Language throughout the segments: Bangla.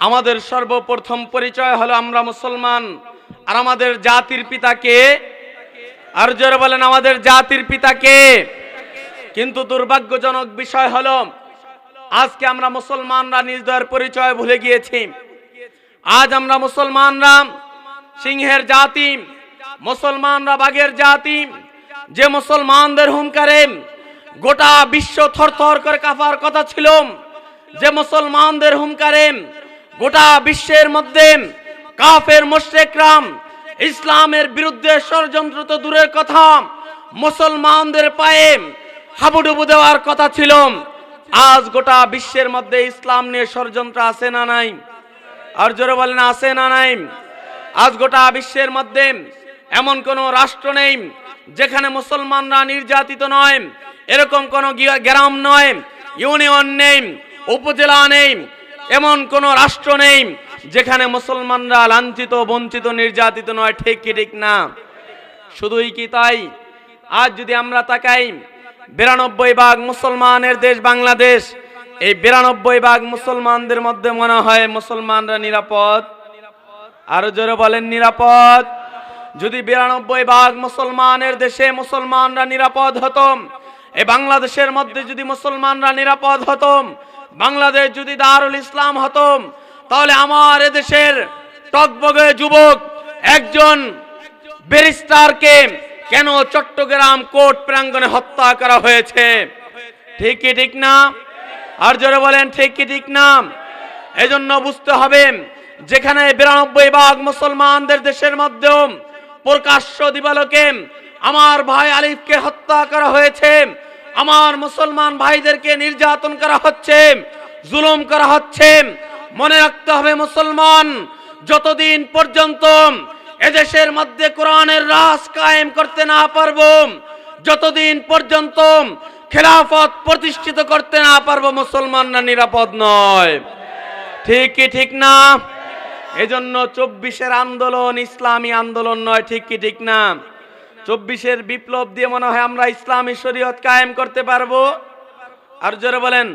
আমাদের সর্বপ্রথম পরিচয় হলো আমরা মুসলমান। আর আমাদের জাতির পিতাকে আর জোরে বলেন, আমাদের জাতির পিতাকে কিন্তু দুর্ভাগ্যজনক বিষয় হলো, আজকে আমরা মুসলমানরা নিজেদের পরিচয় ভুলে গিয়েছি। আজ আমরা মুসলমানরা সিংহের জাতি, মুসলমানরা বাঘের জাতি, যে মুসলমানদের হুমকারে গোটা বিশ্ব থরথর করে কাফার কথা ছিল, যে মুসলমানদের হুমকারে গোটা বিশ্বের মধ্যে কাফের মোশেকরাম ইসলামের বিরুদ্ধে ষড়যন্ত্র তো দূরের কথা, মুসলমানদের পায়ে হাবুডুবু দেওয়ার কথা ছিল। আজ গোটা বিশ্বের মধ্যে ইসলাম নিয়ে ষড়যন্ত্র আছে না নাই? আর জোরে বলেন, আছে না নাই? আজ গোটা বিশ্বের মধ্যে এমন কোন রাষ্ট্র নেই যেখানে মুসলমানরা নির্যাতিত নয়, এরকম কোন গ্রাম নয়, ইউনিয়ন নেই, উপজেলা নেই এমন কোন রাষ্ট্র নেই যেখানে মুসলমানরা লাঞ্ছিত, বঞ্চিত, নির্যাতিত নয়। ঠিক কি, ঠিক না? শুধুই কি তাই? আজ যদি আমরা তাকাই, বিরানব্বই ভাগ মুসলমানের দেশ বাংলাদেশ। এই বিরানব্বই ভাগ মুসলমানদের মধ্যে মনে হয় মুসলমানরা নিরাপদ। আরও জোরে বলেন, নিরাপদ। যদি বিরানব্বই ভাগ মুসলমানের দেশে মুসলমানরা নিরাপদ হতো, এই বাংলাদেশের মধ্যে যদি মুসলমানরা নিরাপদ হতো বাংলাদেশ যদি দারুল ইসলাম হতো, তাহলে আমার এদেশের টকবগে যুবক একজন ব্যারিস্টারকে কেন চট্টগ্রাম কোর্ট প্রাঙ্গণে হত্যা করা হয়েছে? ঠিক কি ঠিক না? আর জোরে বলেন, ঠিক কি ঠিক না? এজন্য বুঝতে হবে, যেখানে বিরানব্বই ভাগ মুসলমানদের দেশের মধ্যেও প্রকাশ্য দিবালোকে আমার ভাই আলিফকে হত্যা করা হয়েছে আমার মুসলমান ভাইদেরকে নির্যাতন করা হচ্ছে, জুলুম করা হচ্ছে। মনে রাখতে হবে মুসলমান, যতদিন পর্যন্ত এদেশের মধ্যে কোরআনের রাস কায়েম করতে না পারব, যতদিন পর্যন্ত খেলাফত প্রতিষ্ঠিত করতে না পারব, মুসলমানরা নিরাপদ নয়। ঠিক কি ঠিক না? এজন্য চব্বিশের আন্দোলন ইসলামী আন্দোলন নয়, ঠিক কি ঠিক না? চব্বিশের বিপ্লব দিয়ে মনে হয় আমরা ইসলামী শরীয়ত কায়েম করতে পারব। আর জোরে বলেন,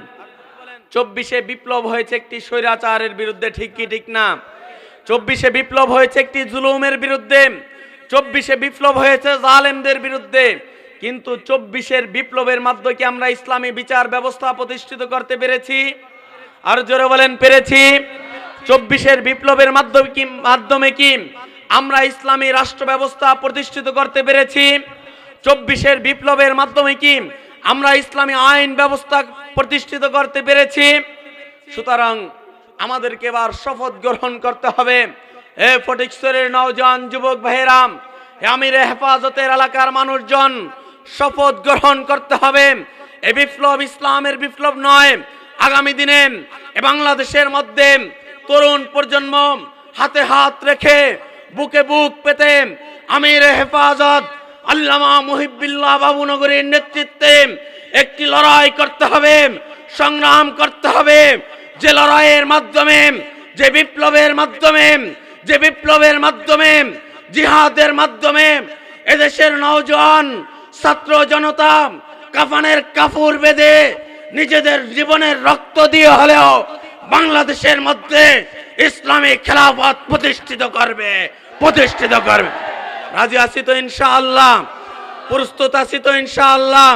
চব্বিশে বিপ্লব হয়েছে একটি স্বৈরাচারের বিরুদ্ধে, ঠিক কি, ঠিক না? চব্বিশে বিপ্লব হয়েছে একটি জুলুমের বিরুদ্ধে, চব্বিশে বিপ্লব হয়েছে জালেমদের বিরুদ্ধে, কিন্তু চব্বিশের বিপ্লবের মাধ্যমে কি আমরা ইসলামী বিচার ব্যবস্থা প্রতিষ্ঠিত করতে পেরেছি। আর জোরে বলেন, পেরেছি। চব্বিশের বিপ্লবের মাধ্যমে কি মাধ্যমে কি? আমরা ইসলামী রাষ্ট্র ব্যবস্থা প্রতিষ্ঠিত করতে পেরেছি। চব্বিশের বিপ্লবের মাধ্যমে কি আমরা ইসলামী আইন ব্যবস্থা প্রতিষ্ঠিত করতে পেরেছি? সুতরাং আমাদেরকে এবার শপথ গ্রহণ করতে হবে। এ ফটিকশ্বরের নওজোয়ান যুবক ভাইরাম আমির হেফাজতের এলাকার মানুষজন, শপথ গ্রহণ করতে হবে। এ বিপ্লব ইসলামের বিপ্লব নয়। আগামী দিনে বাংলাদেশের মধ্যে তরুণ প্রজন্ম হাতে হাত রেখে বুকে বুক পেতে আমির হেফাজত, আল্লামা মুহিবিল্লাহ বাবুনগরীর নেতৃত্বে একটি লড়াই করতে হবে, সংগ্রাম করতে হবে। যে লড়াইয়ের মাধ্যমে, যে বিপ্লবের মাধ্যমে, যে বিপ্লবের মাধ্যমে, জিহাদের মাধ্যমে এদেশের নওজোয়ান, ছাত্র জনতা কাফানের কাপড় বেঁধে নিজেদের জীবনের রক্ত দিয়ে হলেও বাংলাদেশের মধ্যে ইসলামী খেলাফত প্রতিষ্ঠিত করবে প্রতিষ্ঠিত করবে। রাজি আছি তো ইনশাআল্লাহ? প্রস্তুত আছি তো ইনশাআল্লাহ?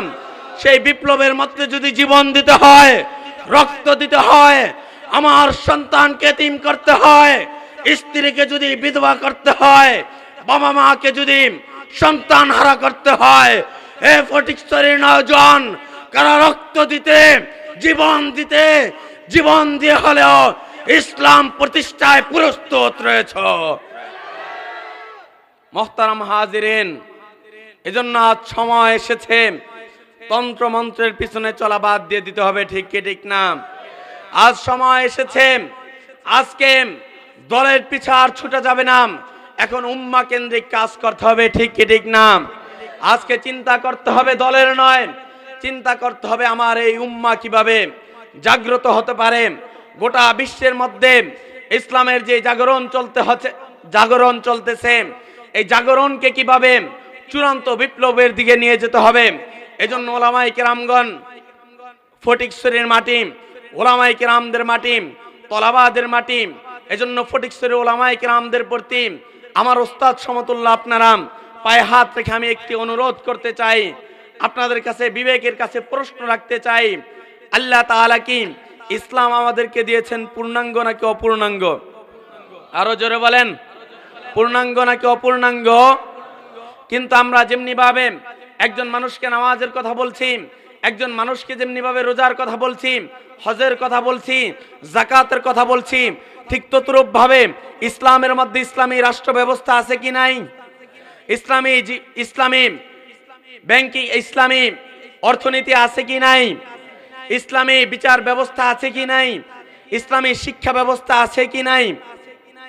সেই বিপ্লবের মধ্যে যদি জীবন দিতে হয়, রক্ত দিতে হয়, আমার সন্তানকে তিম করতে হয়, স্ত্রীকে যদি বিধবা করতে হয়, বাবা মাকে যদি সন্তান হারা করতে হয়, এ ফটিকস্তরীর নজন কারা রক্ত দিতে, জীবন দিতে, জীবন দিয়ে হলেও ইসলাম প্রতিষ্ঠায় প্রস্তুত রয়েছে। মোহতারাম হাজিরেন, এজন্য আজ সময় এসেছে। তন্ত্র মন্ত্রের পিছনে চলা বাদ দিয়ে দিতে হবে, ঠিক কি, ঠিক না? আজ সময় এসেছে। আজকে দলের পিছে আর ছুটে যাবে না। এখন উম্মা কেন্দ্রিক কাজ করতে হবে, ঠিক কি, ঠিক না? আজকে চিন্তা করতে হবে দলের নয়। চিন্তা করতে হবে আমার এই উম্মা কীভাবে জাগ্রত হতে পারে। গোটা বিশ্বের মধ্যে ইসলামের যে জাগরণ চলতে হচ্ছে, জাগরণ চলতেছে, এই জাগরণকে কীভাবে চূড়ান্ত বিপ্লবের দিকে নিয়ে যেতে হবে? এজন্য ওলামাই কেরামগণ ফটিকশ্বরীর মাটি ওলামাই কেরামদের মাটি, তলাবাদের মাটি, এজন্য ফটিকসরের ওলামাই কেরামদের প্রতি আমার ওস্তাদ সমতুল্লাহ আপনারা পায়ে হাত রেখে আমি একটি অনুরোধ করতে চাই। আপনাদের কাছে বিবেকের কাছে প্রশ্ন রাখতে চাই। আল্লাহ তাআলা কি ইসলাম আমাদেরকে দিয়েছেন পূর্ণাঙ্গ নাকি অপূর্ণাঙ্গ? আরও জোরে বলেন। পূর্ণাঙ্গ নাকি অপূর্ণাঙ্গ? কিন্তু আমরা যেমনি ভাবে একজন মানুষকে নামাজের কথা বলছি, একজন মানুষকে যেমনি ভাবে রোজার কথা বলছি, হজের কথা বলছি জাকাতের কথা বলছি, ঠিক ততরূপ ভাবে ইসলামের মধ্যে ইসলামী রাষ্ট্র ব্যবস্থা আছে কি নাই? ইসলামী ইসলামী ব্যাংকিং, ইসলামী অর্থনীতি আছে কি নাই? ইসলামী বিচার ব্যবস্থা আছে কি নাই? ইসলামী শিক্ষা ব্যবস্থা আছে কি নাই?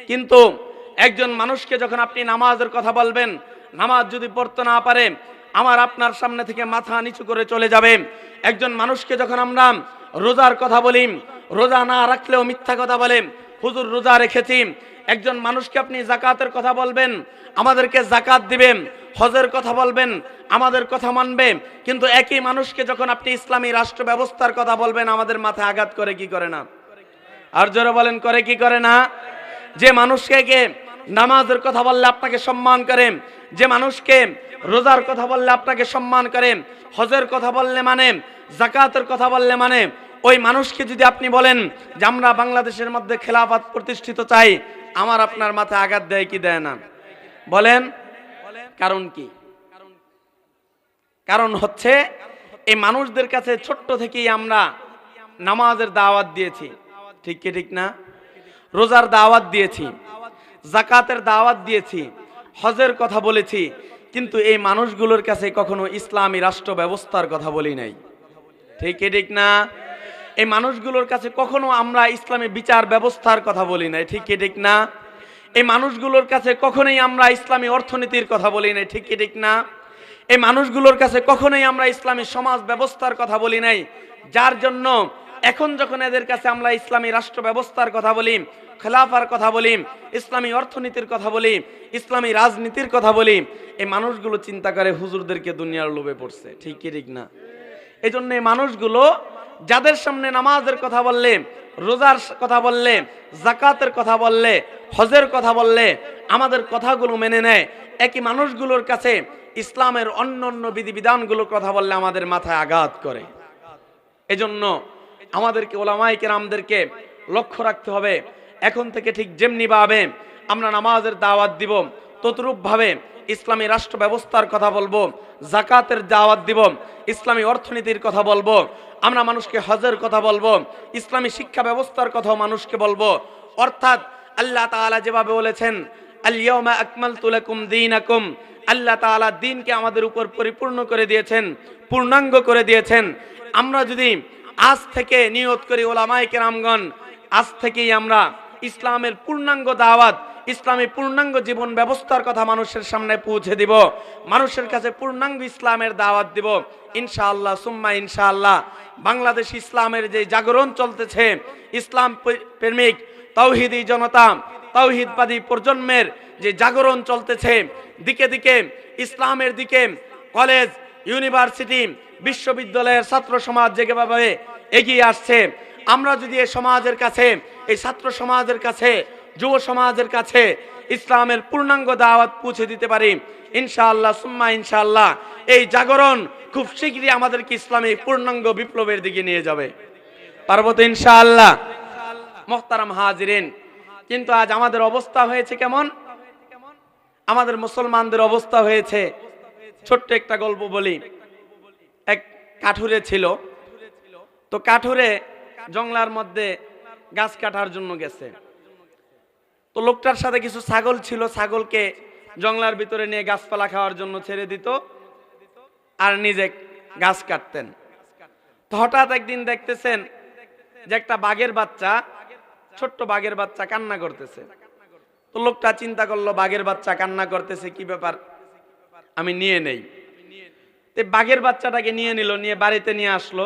কিন্তু একজন মানুষকে যখন আপনি নামাজের কথা বলবেন, নামাজ যদি পড়তে না পারে, আমার আপনার সামনে থেকে মাথা নিচু করে চলে যাবে। একজন মানুষকে যখন আমরা রোজার কথা বলি, রোজা না রাখলেও মিথ্যা কথা বলে, হুজুর রোজা রেখেছি একজন মানুষকে আপনি জাকাতের কথা বলবেন, আমাদেরকে জাকাত দিবেন, হজের কথা বলবেন, আমাদের কথা মানবে, কিন্তু একই মানুষকে যখন আপনি ইসলামী রাষ্ট্র ব্যবস্থার কথা বলবেন, আমাদের মাথায় আঘাত করে কি করে না? আর জোরে বলেন, করে কি করে না? যে মানুষকে নামাজের কথা বললে আপনাকে সম্মান করে, যে মানুষকে রোজার কথা বললে আপনাকে সম্মান করে, হজের কথা বললে মানে জাকাতের কথা বললে মানে ওই মানুষকে যদি আপনি বলেন যে আমরা বাংলাদেশের মধ্যে খেলাফত প্রতিষ্ঠিত চাই আমার আপনার মাথায় আঘাত দেয় কি দেয় না? বলেন। কারণ কি? কারণ হচ্ছে, এই মানুষদের কাছে ছোট্ট থেকেই আমরা নামাজের দাওয়াত দিয়েছি। ঠিক কি ঠিক না? রোজার দাওয়াত দিয়েছি জাকাতের দাওয়াত দিয়েছি, হজের কথা বলেছি, কিন্তু এই মানুষগুলোর কাছে কখনো ইসলামী রাষ্ট্র ব্যবস্থার কথা বলি নাই। ঠিক ঠিক না? এই মানুষগুলোর কাছে কখনো আমরা ইসলামী বিচার ব্যবস্থার কথা বলি নাই, ঠিক ঠিক না? এই মানুষগুলোর কাছে কখনোই আমরা ইসলামী অর্থনীতির কথা বলি নাই, ঠিক ঠিক না? এই মানুষগুলোর কাছে কখনোই আমরা ইসলামী সমাজ ব্যবস্থার কথা বলি নাই, যার জন্য এখন যখন এদের কাছে আমরা ইসলামী রাষ্ট্র ব্যবস্থার কথা বলি, খেলাফার কথা বলি, ইসলামী অর্থনীতির কথা বলি, ইসলামী রাজনীতির কথা বলি, এই মানুষগুলো চিন্তা করে হুজুরদেরকে দুনিয়ার লোভে পড়ছে, ঠিক ঠিক না? এই জন্য এই মানুষগুলো যাদের সামনে নামাজের কথা বললে, রোজার কথা বললে জাকাতের কথা বললে, হজের কথা বললে, আমাদের কথাগুলো মেনে নেয়। একই মানুষগুলোর কাছে ইসলামের অন্য অন্য বিধিবিধানগুলোর কথা বললে আমাদের মাথায় আঘাত করে। এজন্য আমাদেরকে ওলামাই কেরামদেরকে লক্ষ্য রাখতে হবে। এখন থেকে ঠিক যেমনি ভাবে আমরা নামাজের দাওয়াত দিব ততরূপ ভাবে ইসলামী রাষ্ট্র ব্যবস্থার কথা বলব, জাকাতের দাওয়াত দিব, ইসলামী অর্থনীতির কথা বলব, আমরা মানুষকে হজের কথা বলব, ইসলামী শিক্ষা ব্যবস্থার কথাও মানুষকে বলব। অর্থাৎ আল্লাহ তাআলা যেভাবে বলেছেন আলিয়াউমা আকমালতু লাকুম দীনাকুম আল্লাহ তাআলা দিনকে আমাদের উপর পরিপূর্ণ করে দিয়েছেন, পূর্ণাঙ্গ করে দিয়েছেন। আমরা যদি আজ থেকে নিয়ত করি ওলামায়ে কেরামগণ, আজ থেকেই আমরা ইসলামের পূর্ণাঙ্গ দাওয়াত ইসলামী পূর্ণাঙ্গ জীবন ব্যবস্থার কথা মানুষের সামনে পৌঁছে দিব। মানুষের কাছে পূর্ণাঙ্গ ইসলামের দাওয়াত দিব। ইনশাআল্লাহ, সুম্মা ইনশাআল্লাহ। বাংলাদেশ ইসলামের যে জাগরণ চলতেছে, ইসলাম প্রেমিক, তৌহিদি জনতা, তৌহিদবাদী প্রজন্মের যে জাগরণ চলতেছে, দিকে দিকে ইসলামের দিকে কলেজ, ইউনিভার্সিটি, বিশ্ববিদ্যালয়ের ছাত্র সমাজ যেভাবে এগিয়ে আসছে, আমরা যদি এই সমাজের কাছে, এই ছাত্র সমাজের কাছে যুব সমাজের কাছে ইসলামের পূর্ণাঙ্গ দাওয়াত পৌঁছে দিতে পারি। ইনশাআল্লাহ, সুম্মা ইনশাআল্লাহ। এই জাগরণ খুব শীঘ্রই আমাদেরকে ইসলামী পূর্ণাঙ্গ বিপ্লবের দিকে নিয়ে যাবে। পার্বত ইনশাআল্লাহ? মোহতারাম হাজিরিন, কিন্তু আজ আমাদের অবস্থা হয়েছে কেমন? আমাদের মুসলমানদের অবস্থা হয়েছে। ছোট্ট একটা গল্প বলি। এক কাঠুরে ছিল। তো কাঠুরে জংলার মধ্যে গাছ কাটার জন্য গেছে। তো লোকটার সাথে কিছু ছাগল ছিল, ছাগলকে জংলার ভিতরে নিয়ে গাছপালা খাওয়ার জন্য ছেড়ে দিত আর নিজে গাছ কাটতেন। হঠাৎ একদিন দেখতেছেন যে একটা বাঘের বাচ্চা, ছোট্ট বাঘের বাচ্চা কান্না করতেছে। তো লোকটা চিন্তা করল, বাঘের বাচ্চা কান্না করতেছে, কি ব্যাপার? আমি নিয়ে নেই। তো বাঘের বাচ্চাটাকে নিয়ে নিল, নিয়ে বাড়িতে নিয়ে আসলো।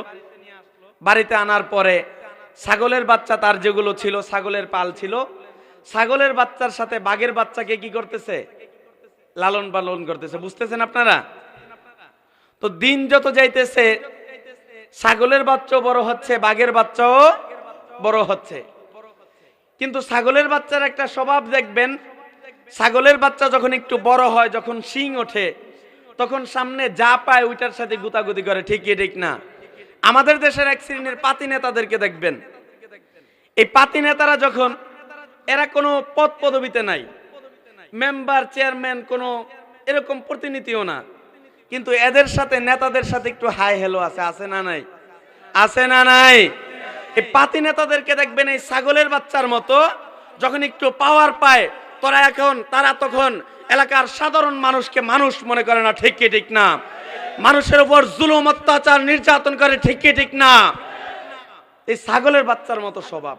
বাড়িতে আনার পরে ছাগলের বাচ্চা তার যেগুলো ছিল, ছাগলের পাল ছিল ছাগলের বাচ্চার সাথে বাঘের বাচ্চাকে কি করতেছে? লালন পালন করতেছে। বুঝতেছেন আপনারা? তো দিন যত যাইতেছে, ছাগলের বাচ্চাও বড় হচ্ছে, বাঘের বাচ্চাও বড় হচ্ছে। কিন্তু ছাগলের বাচ্চার একটা স্বভাব দেখবেন, ছাগলের বাচ্চা যখন একটু বড় হয়, যখন শিং ওঠে, তখন সামনে যা পায় ওইটার সাথে গুতাগুতি করে। ঠিক কি, ঠিক না? আমাদের দেশের এক শ্রেণির পাতি নেতাদেরকে দেখবেন। এই পাতি নেতারা যখন এরা কোনো পদ পদবিতে নাই। মেম্বার, চেয়ারম্যান, কোনো এরকম প্রতিনিধিও না। কিন্তু এদের সাথে, নেতাদের সাথে একটু হাই হ্যালো আছে আছে না নাই? আছে না নাই? এই পাতি নেতাদেরকে দেখবেন এই ছাগলের বাচ্চার মতো, যখন একটু পাওয়ার পায়, তোরা এখন, তারা তখন এলাকার সাধারণ মানুষকে মানুষ মনে করে না, ঠিক কি, ঠিক না? মানুষের উপর জুলুম, অত্যাচার, নির্যাতন করে, ঠিক কি, ঠিক না? এই ছাগলের বাচ্চার মতো স্বভাব।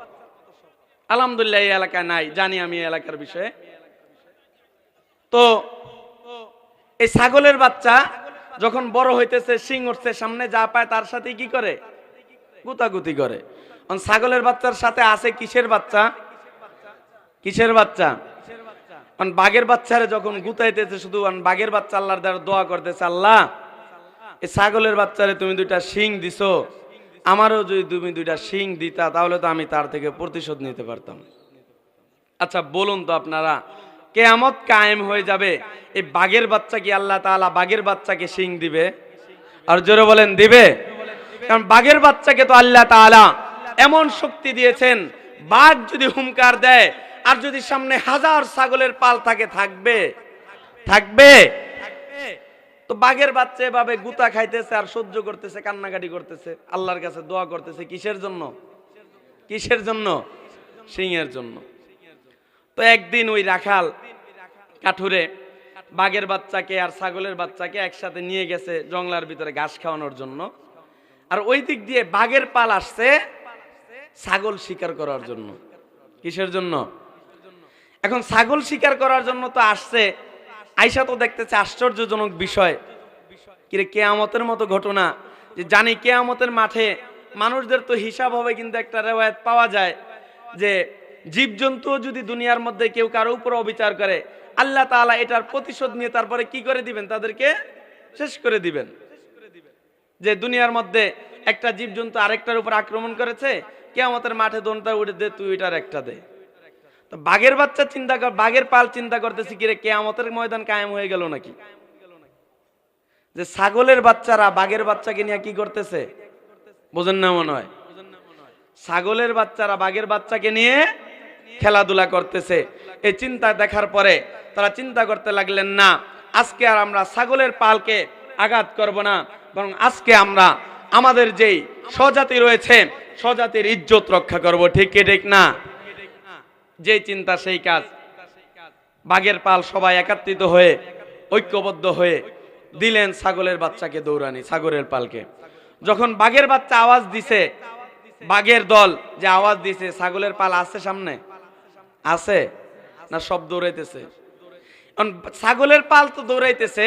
আলহামদুলিল্লাহ, এই এলাকায় নাই, জানি আমি এলাকার বিষয়ে। তো, এই ছাগলের বাচ্চা যখন বড় হইতেছে, শিং উঠছে, সামনে যা পায় তার সাথে কি করে? গুতাগুতি করে। ছাগলের বাচ্চার সাথে আছে কিসের বাচ্চা? কিসের বাচ্চা? বাঘের বাচ্চারে যখন গুতাইতেছে শুধু বাঘের বাচ্চা আল্লাহর দ্বারা দোয়া করতেছে, আল্লাহ, এই ছাগলের বাচ্চারে তুমি দুইটা শিং দিছো। আমারও যদি তুমি দুইটা শিং দিতা, তাহলে তো আমি তার থেকে প্রতিশোধ নিতে পারতাম। আচ্ছা বলুন তো আপনারা, কেয়ামত কায়েম হয়ে যাবে, এই বাঘের বাচ্চা কি আল্লাহ তাআলা বাঘের বাচ্চাকে শিং দিবে? আর জোরে বলেন, দিবে? কারণ বাঘের বাচ্চাকে তো আল্লাহ তাআলা এমন শক্তি দিয়েছেন, বাঘ যদি হুমকার দেয়, আর যদি সামনে হাজার ছাগলের পাল থাকে, থাকবে? থাকবে? তো বাঘের বাচ্চা এভাবে গুতা খাইতেছে আর সহ্য করতেছে, কান্নাকাটি করতেছে, আল্লাহর কাছে দোয়া করতেছে, কিসের জন্য? কিসের জন্য? সিংহের জন্য। তো একদিন ওই রাখাল কাঠুরে বাঘের বাচ্চাকে আর ছাগলের বাচ্চাকে একসাথে নিয়ে গেছে জংলার ভিতরে ঘাস খাওয়ানোর জন্য। আর ওই দিক দিয়ে বাঘের পাল আসছে ছাগল শিকার করার জন্য। কিসের জন্য? এখন ছাগল শিকার করার জন্য তো আসছে আইসা তো দেখতেছে আশ্চর্যজনক বিষয়। কিরে, কেয়ামতের মতো ঘটনা। যে জানি কেয়ামতের মাঠে মানুষদের তো হিসাব হবে কিন্তু একটা রেওয়ায়ত পাওয়া যায় যে জীবজন্তুও যদি দুনিয়ার মধ্যে কেউ কারও উপর অবিচার করে, আল্লাহ তাআলা এটার প্রতিশোধ নিয়ে তারপরে কি করে দিবেন? তাদেরকে শেষ করে দিবেন। যে দুনিয়ার মধ্যে একটা জীবজন্তু আরেকটার উপর আক্রমণ করেছে, কেয়ামতের মাঠে দোনটা উঠে দে, তুই এটার একটা দে। বাঘের বাচ্চা চিন্তা কর, বাঘের পাল চিন্তা করতেছি, কিরে, কেয়ামতের ময়দান কায়েম হয়ে গেল নাকি? যে ছাগলের বাচ্চারা বাঘের বাচ্চাকে নিয়ে কি করতেছে? বোঝেন না মনে হয়। ছাগলের বাচ্চারা বাঘের বাচ্চাকে নিয়ে খেলাধুলা করতেছে। এই চিন্তা দেখার পরে তারা চিন্তা করতে লাগলেন, না, আজকে আর আমরা ছাগলের পালকে আঘাত করব না, বরং আজকে আমরা আমাদের যেই স্বজাতি রয়েছে, স্বজাতির ইজ্জত রক্ষা করব। ঠিক ঠিক না? যে চিন্তা সেই কাজ। বাঘের পাল সবাই একাত্রিত হয়ে, ঐক্যবদ্ধ হয়ে দিলেন ছাগলের বাচ্চাকে দৌড়ানি, ছাগলের পালকে। যখন বাঘের বাচ্চা আওয়াজ দিছে, বাঘের দল যে আওয়াজ দিছে, ছাগলের পাল আছে সামনে? আছে? না সব দৌড়াইতেছে? ছাগলের পাল তো দৌড়াইতেছে,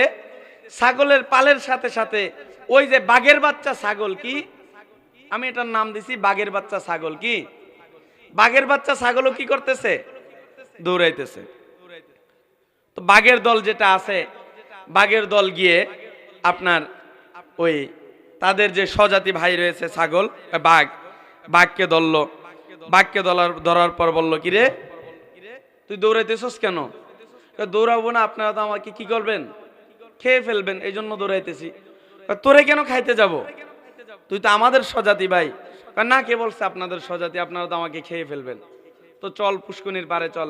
ছাগলের পালের সাথে সাথে ওই যে বাঘের বাচ্চা ছাগল কি? আমি এটার নাম দিছি, বাঘের বাচ্চা ছাগল কি? বাঘের বাচ্চা ছাগলও কি করতেছে? দৌড়াইতেছে। তো বাঘের দল যেটা আছে, বাঘের দল গিয়ে আপনার ওই তাদের যে স্বজাতি ভাই রয়েছে ছাগল বাঘ, বাঘকে ধরলো। বাঘকে ধরার ধরার পর বলল কি রে তুই দৌড়াইতেছস কেন? দৌড়াবো না, আপনারা তো আমাকে কি করবেন? খেয়ে ফেলবেন এই জন্য দৌড়াইতেছি তোরে কেন খাইতে যাব? তুই তো আমাদের স্বজাতি ভাই। না, কে বলছে আপনাদের স্বজাতি? আপনারা তো আমাকে খেয়ে ফেলবেন। তো চল পুষ্কনির পারে চল।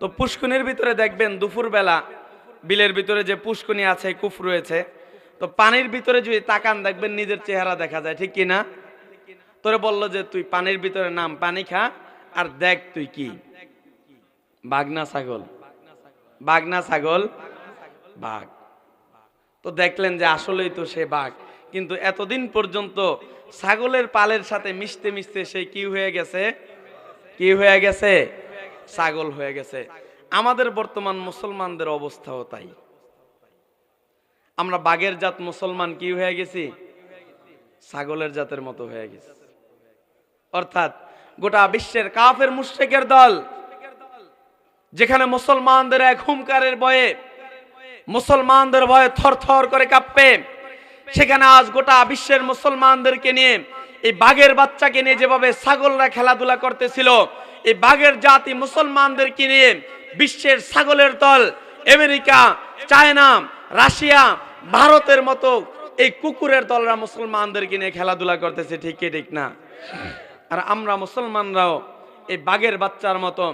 তো পুষ্কনির ভিতরে দেখবেন দুপুর বেলা বিলের ভিতরে যে পুষ্কনি আছে, কুফ রয়েছে, তো পানির ভিতরে যদি তাকান, দেখবেন নিজের চেহারা দেখা যায়। ঠিক কি না তোরে বলল যে, তুই পানির ভিতরে নাম, পানি খা, আর দেখ তুই কি? বাগনা ছাগল। বাগনা ছাগল? বাঘ। তো দেখলেন যে আসলেই তো সে বাঘ। কিন্তু এতদিন পর্যন্ত ছাগলের পালের সাথে মিশতে মিশতে সে কি হয়ে গেছে? কি হয়ে গেছে? ছাগল হয়ে গেছে। আমাদের বর্তমান মুসলমানদের অবস্থাও তাই। আমরা বাঘের জাত মুসলমান কি হয়ে গেছি? ছাগলের জাতের মতো হয়ে গেছে। অর্থাৎ গোটা বিশ্বের কাফের মুশ্রিকের দল, যেখানে মুসলমানদের এক হুমকারের ভয়ে, মুসলমানদের ভয়ে থর করে কাঁপবে সেখানে আজ গোটা বিশ্বের মুসলমানদেরকে নিয়ে এই বাঘের বাচ্চাকে নিয়ে যেভাবে ছাগলরা খেলাধুলা করতেছিল, এই বাঘের জাতি মুসলমানদেরকে নিয়ে বিশ্বের ছাগলের দল আমেরিকা, চায়না, রাশিয়া, ভারতের মতো এই কুকুরের দলরা মুসলমানদেরকে নিয়ে খেলাধুলা করতেছে, ঠিক কি, ঠিক না? আর আমরা মুসলমানরাও এই বাঘের বাচ্চার মতো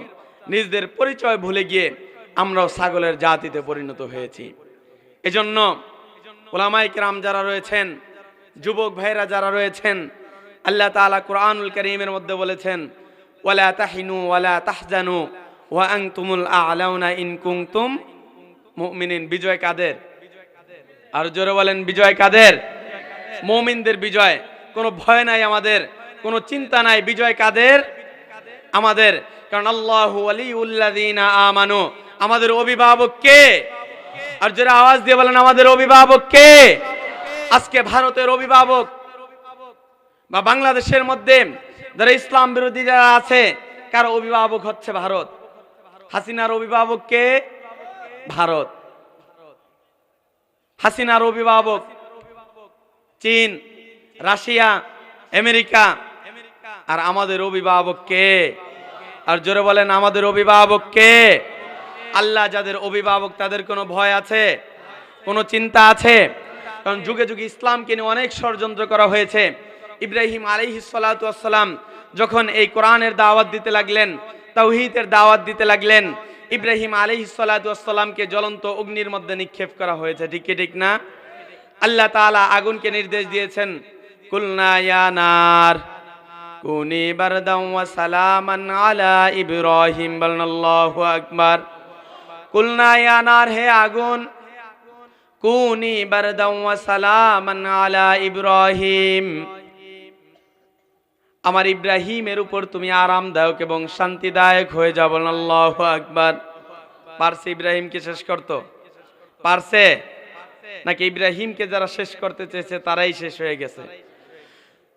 নিজেদের পরিচয় ভুলে গিয়ে আমরাও ছাগলের জাতিতে পরিণত হয়েছি। এজন্য ওলামাই কিরাম যারা রয়েছেন, যুবক ভাইরা যারা রয়েছেন, আল্লাহ তাআলা কোরআনুল করিমের মধ্যে বলেছেন, ওয়ালা তাহিনু ওয়ালা তাহজানু ওয়া আনতুমুল আ'লাউনা ইন কুনতুম মুমিনিন। বিজয় কাদের? আর জোরে বলেন, বিজয় কাদের? মুমিনদের বিজয়। কোনো ভয় নাই আমাদের, কোনো চিন্তা নাই। বিজয় কাদের? আমাদের। কারণ আল্লাহু ওয়ালিউল্লাযিনা আমানু। আমাদের অভিভাবক কে? আর যারা আওয়াজ দিয়ে বলেন, আমাদের অভিভাবক কে? আজকে ভারতের অভিভাবক বা বাংলাদেশের মধ্যে যারা ইসলাম বিরোধী যারা আছে, কার অভিভাবক হচ্ছে ভারত? হাসিনার অভিভাবক কে? ভারত। হাসিনার অভিভাবক চীন, রাশিয়া, আমেরিকা, আর আমাদের অভিভাবক কে? আর জোরে বলেন, আমাদের অভিভাবক কে? আল্লাহ যাদের অভিভাবক, তাদের কোনো ভয় আছে? কোনো চিন্তা আছে? কারণ যুগে যুগে ইসলামকে নিয়ে অনেক ষড়যন্ত্র করা হয়েছে। ইব্রাহিম আলিহিসাল্লাম যখন এই কোরআনের দাওয়াত দিতে লাগলেন, তাওহিদের দাওয়াত দিতে লাগলেন, ইব্রাহিম আলিহিসাল্লামকে জ্বলন্ত অগ্নির মধ্যে নিক্ষেপ করা হয়েছে। ঠিক ঠিক না? আল্লাহ তাআলা আগুনকে নির্দেশ দিয়েছেন, কুলনা ইয়া নার, কুনি বারদাম সালামান আলা ইব্রাহিম বলনাল্লাহু আকবার। কুলনা ইয়া হে আগুন। কুনি বারদাম ওয়া সালামান আলা ইব্রাহিম। আমার ইব্রাহিমের উপর তুমি আরামদায়ক এবং শান্তিদায়ক হয়ে বলেন আল্লাহ আকবার। পারছে ইব্রাহিমকে শেষ করতো? পারছে? নাকি ইব্রাহিমকে যারা শেষ করতে চেয়েছে তারাই শেষ হয়ে গেছে?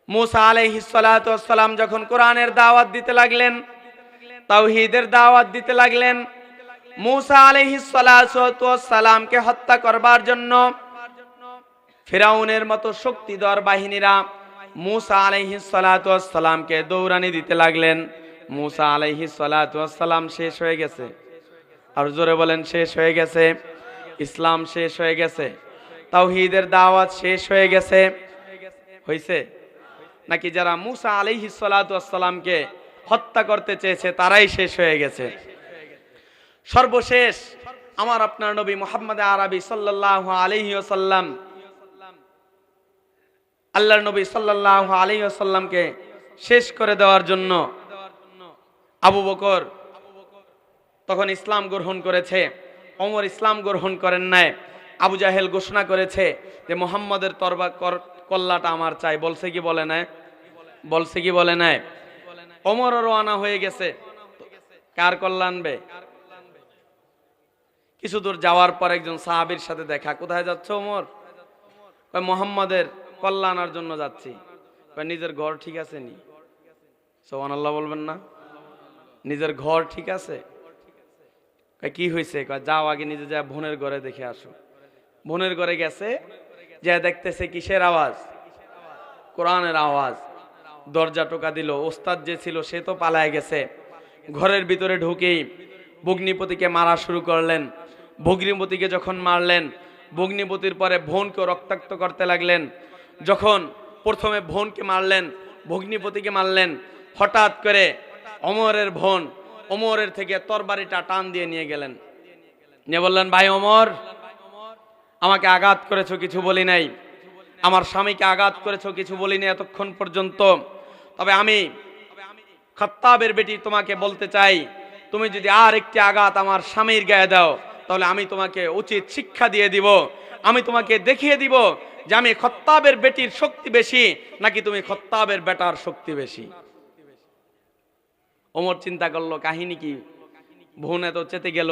মুসা আলাইহিসসালাম যখন কোরআনের দাওয়াত দিতে লাগলেন, তাওহীদের দাওয়াত দিতে লাগলেন মুসা আলাইহিসসালামকে হত্যা করবার জন্য ফেরাউনের মতো শক্তিধর বাহিনীরা মুসা আলাইহিসসালামকে দৌড়ানি দিতে লাগলেন। মুসা আলাইহিসসালাম শেষ হয়ে গেছে। আর জোরে বলেন, শেষ হয়ে গেছে। ইসলাম শেষ হয়ে গেছে। তাওহিদের দাওয়াত শেষ হয়ে গেছে। হয়েছে নাকি যারা মুসা আলাইহিসসালামকে হত্যা করতে চেয়েছে, তারাই শেষ হয়ে গেছে? সর্বশেষ আমার আপনার নবী মোহাম্মদ আরবি সাল্লাল্লাহু আলাইহি ওয়াসাল্লাম। আল্লাহর নবী সাল্লাল্লাহু আলাইহি ওয়াসাল্লামকে শেষ করে দেওয়ার জন্য আবু বকর তখন ইসলাম গ্রহণ করেছে। অমর ইসলাম গ্রহণ করেন নাই। আবু জাহেল ঘোষণা করেছে যে মোহাম্মদের তরবা কল্লাটা আমার চাই। বলছে কি বলে নাই? বলছে কি বলে নাই? অমরও রওনা হয়ে গেছে। কার কল্যাণ আনবে? কিছু দূর যাওয়ার পর একজন সাহাবীর সাথে দেখা। কোথায় যাচ্ছে ওমর? মোহাম্মদের কল্যাণার জন্য যাচ্ছি। নিজের ঘর ঠিক আছে নি? সোহান আল্লাহ বলবেন না। নিজের ঘর ঠিক আছে? কি হয়েছে যাও আগে নিজে যা বোনের ঘরে দেখে আসো। বোনের ঘরে গেছে যা দেখতেছে কিসের আওয়াজ? কোরআনের আওয়াজ। দরজা টোকা দিল। ওস্তাদ যে ছিল, সে তো পালায় গেছে। ঘরের ভিতরে ঢুকেই ভগ্নিপতিকে মারা শুরু করলেন। ভগ্নিপতিকে যখন মারলেন, ভগ্নিপতির পরে বোনকে রক্তাক্ত করতে লাগলেন। যখন প্রথমে বোনকে মারলেন, ভগ্নিপতিকে মারলেন, হঠাৎ করে অমরের বোন অমরের থেকে তরবারিটা টান দিয়ে নিয়ে গেলেন। নিয়ে বললেন, ভাই অমর, আমাকে আঘাত করেছ কিছু বলি নাই। আমার স্বামীকে আঘাত করেছ কিছু বলিনি এতক্ষণ পর্যন্ত। তবে আমি খত্তাবের বেটি তোমাকে বলতে চাই। তুমি যদি আর একটি আঘাত আমার স্বামীর গায়ে দাও তাহলে আমি তোমাকে উচিত শিক্ষা দিয়ে দিব। আমি তোমাকে দেখিয়ে দিব যে আমি খত্তাবের বেটির শক্তি বেশি নাকি তুমি খত্তাবের বেটার শক্তি বেশি। ওমর চিন্তা করল, কাহিনী কি? বোন তো চেতে গেল,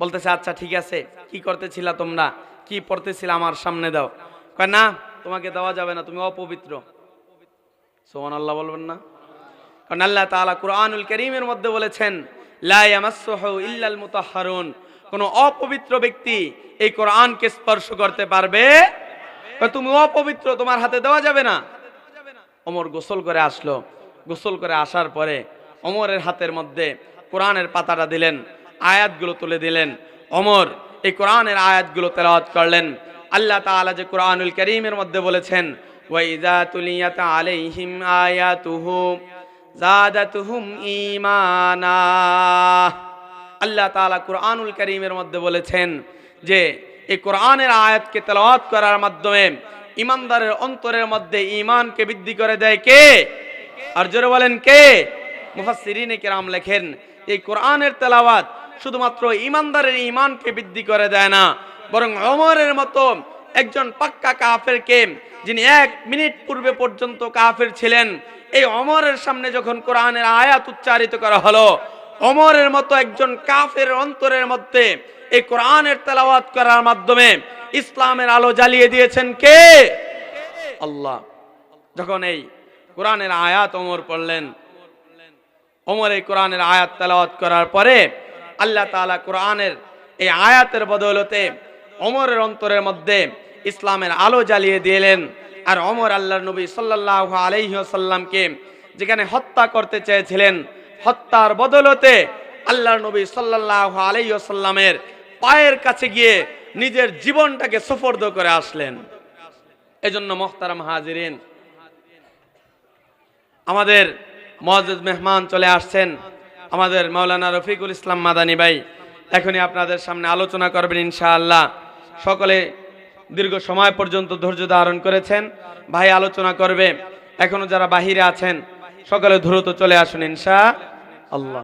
বলতেছে আচ্ছা ঠিক আছে, কি করতেছিলা তোমরা? কি পড়তেছিল আমার সামনে দাও। কয়, না, তোমাকে দেওয়া যাবে না, তুমি অপবিত্র। সোমান আল্লাহ বলবেন না। কারণ আল্লাহ তাআলা কুরআনুল করিমের মধ্যে বলেছেন, লা ইয়ামাসসুহু ইল্লাল মুতাহহারুন কোন অপবিত্র ব্যক্তি এই কোরআনকে স্পর্শ করতে পারবে? তুমি অপবিত্র, তোমার হাতে দেওয়া যাবে না। অমর গোসল করে আসলো। গোসল করে আসার পরে অমরের হাতের মধ্যে কোরআনের পাতাটা দিলেন, আয়াতগুলো তুলে দিলেন। অমর এই কোরআনের আয়াতগুলো তেলাওয়াত করলেন। আল্লাহ তাআলা যে কোরআনুল করিমের মধ্যে বলেছেন ওয়াইজা তুলিয়াত আলাইহিম আয়াতুহু জাদাতুহুম ঈমানা। আল্লাহ তাআলা কোরআনুল করিমের মধ্যে বলেছেন যে, এই কোরআনের আয়াতকে তেলাওয়াত করার মাধ্যমে ইমানদারের অন্তরের মধ্যে ঈমানকে বৃদ্ধি করে দেয় কে? আর জোরে বলেন কে? মুফাসসিরিনে কেরাম লেখেন, এই কোরআনের তেলাওয়াত শুধুমাত্র ইমানদারের ঈমানকে বৃদ্ধি করে দেয় না, বরং অমরের মতো একজন পাক্কা কাফেরকে যিনি এক মিনিট পূর্বে পর্যন্ত কাফের ছিলেন, এই অমরের সামনে যখন কোরআনের আয়াত উচ্চারিত করা হলো অমরের মতো একজন কাফের অন্তরের মধ্যে এই কোরআনের তেলাওয়াত করার মাধ্যমে ইসলামের আলো জ্বালিয়ে দিয়েছেন কে? আল্লাহ। যখন এই কোরআনের আয়াত অমর পড়লেন, অমর এই কোরআনের আয়াত তেলাওয়াত করার পরে আল্লাহ তাআলা কোরআনের এই আয়াতের বদৌলতে অমরের অন্তরের মধ্যে ইসলামের আলো জ্বালিয়ে দিলেন। আর অমর আল্লাহর নবী সাল্লাল্লাহু আলাইহি ওয়াসাল্লামকে যেখানে হত্যা করতে চেয়েছিলেন হত্যার বদৌলতে আল্লাহর নবী সাল্লাল্লাহু আলাইহি ওয়াসাল্লামের পায়ের কাছে গিয়ে নিজের জীবনটাকে সুফর্দ করে আসলেন। এজন্য মোহতারাম হাজিরিন, আমাদের মজেদ মেহমান চলে আসছেন। আমাদের মাওলানা রফিকুল ইসলাম মাদানী ভাই, এখনই আপনাদের সামনে আলোচনা করবেন ইনশাআল্লাহ। সকলে দীর্ঘ সময় পর্যন্ত ধৈর্য ধারণ করেছেন। ভাই আলোচনা করবে। এখনও যারা বাহিরে আছেন সকলে দ্রুত চলে আসুন ইনশা আল্লাহ।